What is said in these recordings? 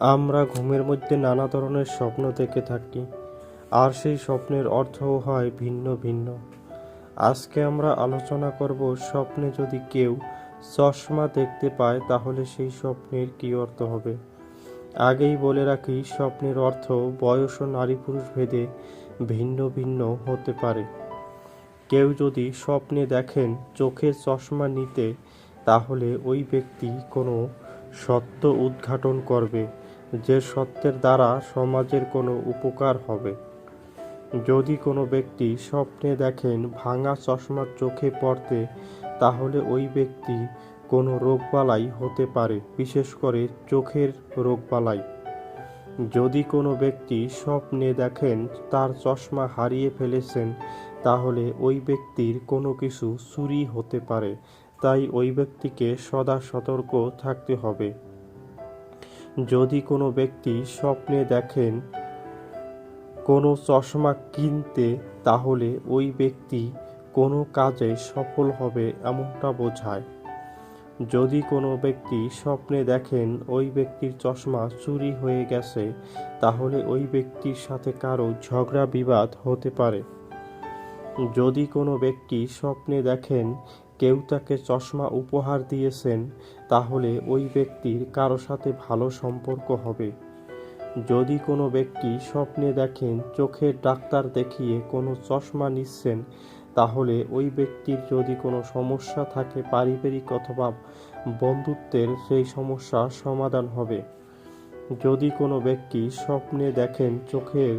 আমরা ঘুমের মধ্যে নানা ধরনের স্বপ্ন দেখে থাকি, আর সেই স্বপ্নের অর্থও হয় ভিন্ন ভিন্ন। আজকে আমরা আলোচনা করব স্বপ্নে যদি কেউ চশমা দেখতে পায়, তাহলে সেই স্বপ্নের কী অর্থ হবে? আগেই বলে রাখি, স্বপ্নের অর্থ বয়স ও নারী পুরুষ ভেদে ভিন্ন ভিন্ন হতে পারে। কেউ যদি স্বপ্নে দেখেন চোখের চশমা নিতে, তাহলে ওই ব্যক্তি কোনো সত্য উদ্ঘাটন করবে। যে সত্যের দ্বারা সমাজের কোনো উপকার হবে। যদি কোনো ব্যক্তি স্বপ্নে দেখেন ভাঙা চশমা চোখে পড়তে, তাহলে ওই ব্যক্তি কোনো রোগবালাই হতে পারে, বিশেষ করে চোখের রোগবালাই। যদি কোনো ব্যক্তি স্বপ্নে দেখেন তার চশমা হারিয়ে ফেলেছেন, তাহলে ওই ব্যক্তির কোনো কিছু চুরি হতে পারে। তাই ওই ব্যক্তিকে সদা সতর্ক থাকতে হবে। যদি কোনো ব্যক্তি স্বপ্নে দেখেন কোনো চশমা কিনতে, তাহলে ওই ব্যক্তি কোনো কাজে সফল হবে এমনটা বোঝায়। যদি কোনো ব্যক্তি স্বপ্নে দেখেন ওই ব্যক্তির চশমা চুরি হয়ে গেছে, তাহলে ওই ব্যক্তির সাথে কারও ঝগড়া বিবাদ হতে পারে। যদি কোনো ব্যক্তি স্বপ্নে দেখেন কেউ তাকে চশমা উপহার দিয়েছেন, তাহলে ওই ব্যক্তির কারও সাথে ভালো সম্পর্ক হবে। যদি কোনো ব্যক্তি স্বপ্নে দেখেন, চোখের ডাক্তার দেখিয়ে কোনো চশমা নিচ্ছেন, তাহলে ওই ব্যক্তির যদি কোনো সমস্যা থাকে, পারিবারিক অথবা বন্ধুত্বের সেই সমস্যা সমাধান হবে। যদি কোনো ব্যক্তি স্বপ্নে দেখেন, চোখের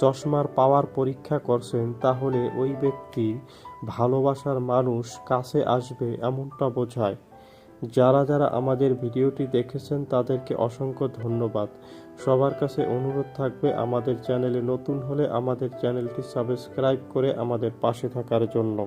চশমার পাওয়ার পরীক্ষা করছেন, তাহলে ওই ব্যক্তি ভালোবাসার মানুষ কাছে আসবে এমনটা বোঝায়। যারা যারা আমাদের ভিডিওটি দেখেছেন, তাদেরকে অসংখ্য ধন্যবাদ। সবার কাছে অনুরোধ থাকবে, আমাদের চ্যানেলে নতুন হলে আমাদের চ্যানেলটি সাবস্ক্রাইব করে আমাদের পাশে থাকার জন্য।